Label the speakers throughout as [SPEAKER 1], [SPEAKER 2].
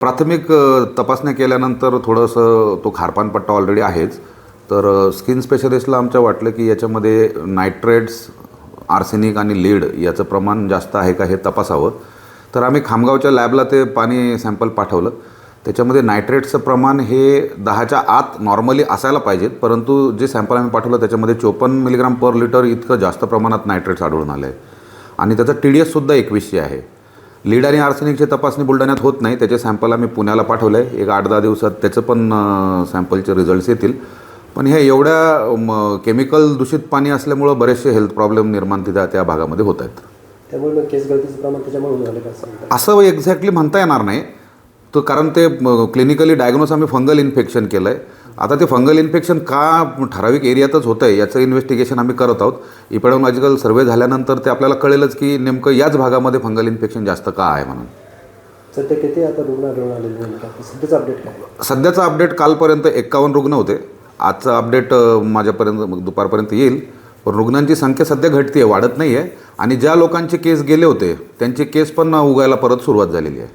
[SPEAKER 1] प्राथमिक तपासण्या केल्यानंतर थोडंसं तो खारपानपट्टा ऑलरेडी आहेच. तर स्किन स्पेशलिस्टला आमच्या वाटलं की याच्यामध्ये नायट्रेट्स आर्सेनिक आणि लीड याचं प्रमाण जास्त आहे का हे तपासावं. तर आम्ही खामगावच्या लॅबला ते पाणी सॅम्पल पाठवलं. त्याच्यामध्ये नायट्रेटचं प्रमाण हे दहाच्या आत नॉर्मली असायला पाहिजेत. परंतु जे सॅम्पल आम्ही पाठवलं त्याच्यामध्ये चोपन्न मिलीग्राम पर लिटर इतकं जास्त प्रमाणात नायट्रेट्स आढळून आलं. आहे आणि त्याचा टी डी एससुद्धा एकवीसशे आहे. लीड आणि आर्सेनिकची तपासणी बुलढाण्यात होत नाही. त्याचे सॅम्पल आम्ही पुण्याला पाठवलं आहे एक आठ दहा दिवसात त्याचं पण सॅम्पलचे रिझल्ट्स येतील. पण हे एवढ्या केमिकल दूषित पाणी असल्यामुळं बरेचसे हेल्थ प्रॉब्लेम निर्माण तिथं त्या भागामध्ये होत आहेत.
[SPEAKER 2] त्यामुळे केस गळतीचं प्रमाण त्याच्यामुळे? असं
[SPEAKER 1] एक्झॅक्टली म्हणता येणार नाही. तर कारण ते क्लिनिकली डायग्नोस आम्ही फंगल इन्फेक्शन केलं आहे आता ते फंगल इन्फेक्शन का ठराविक एरियातच होतं आहे याचं इन्व्हेस्टिगेशन आम्ही करत आहोत. इपॅडॉलॉजिकल सर्वे झाल्यानंतर ते आपल्याला कळेलच की नेमकं याच भागामध्ये फंगल इन्फेक्शन जास्त का आहे म्हणून.
[SPEAKER 2] सध्या किती आता रुग्ण आढळून आलेले नेमकं आता सध्याचं अपडेट काय?
[SPEAKER 1] सध्याचा अपडेट कालपर्यंत एक्कावन्न रुग्ण होते. आजचा अपडेट माझ्यापर्यंत दुपारपर्यंत येईल. पण रुग्णांची संख्या सध्या घटते आहे वाढत नाही आहे आणि ज्या लोकांचे केस गेले होते त्यांचे केस पण उगायला परत सुरुवात झालेली आहे.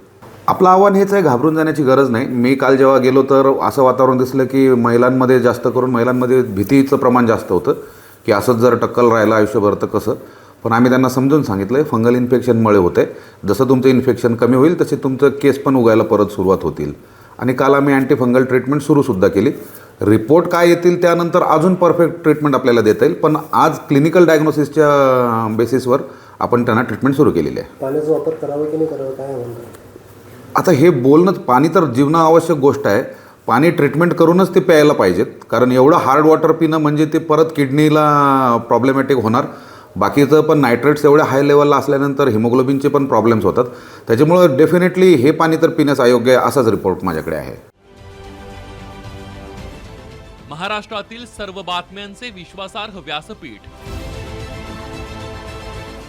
[SPEAKER 1] आपलं आव्हान हेच आहे घाबरून जाण्याची गरज नाही. मी काल जेव्हा गेलो तर असं वातावरण दिसलं की महिलांमध्ये जास्त करून महिलांमध्ये भीतीचं प्रमाण जास्त होतं की असंच जर टक्कल राहिलं आयुष्यभर तर कसं? पण आम्ही त्यांना समजून सांगितलं आहे फंगल इन्फेक्शनमुळे होते. जसं तुमचं इन्फेक्शन कमी होईल तसे तुमचं केस पण उगायला परत सुरुवात होतील. आणि काल आम्ही अँटी फंगल ट्रीटमेंट सुरूसुद्धा केली. रिपोर्ट काय येतील त्यानंतर अजून परफेक्ट ट्रीटमेंट आपल्याला देता येईल पण आज क्लिनिकल डायग्नोसिसच्या बेसिसवर आपण त्यांना ट्रीटमेंट सुरू केलेली आहे.
[SPEAKER 2] पाण्याचा वापर करावा की नाही करावा काय म्हणतात
[SPEAKER 1] आता हे बोलणं पाणी तर जीवनावश्यक गोष्ट आहे. पाणी ट्रीटमेंट करूनच ते प्यायला पाहिजेत. कारण एवढं हार्ड वॉटर पिणं म्हणजे ते परत किडनीला प्रॉब्लेमॅटिक होणार. बाकीचं पण नायट्रेट्स एवढ्या हाय लेवलला असल्यानंतर हिमोग्लोबिनचे पण प्रॉब्लेम्स होतात. त्याच्यामुळं डेफिनेटली हे पाणी तर पिण्यास अयोग्य आहे असाच रिपोर्ट माझ्याकडे आहे.
[SPEAKER 3] महाराष्ट्रातील सर्व बातम्यांचे विश्वासार्ह व्यासपीठ.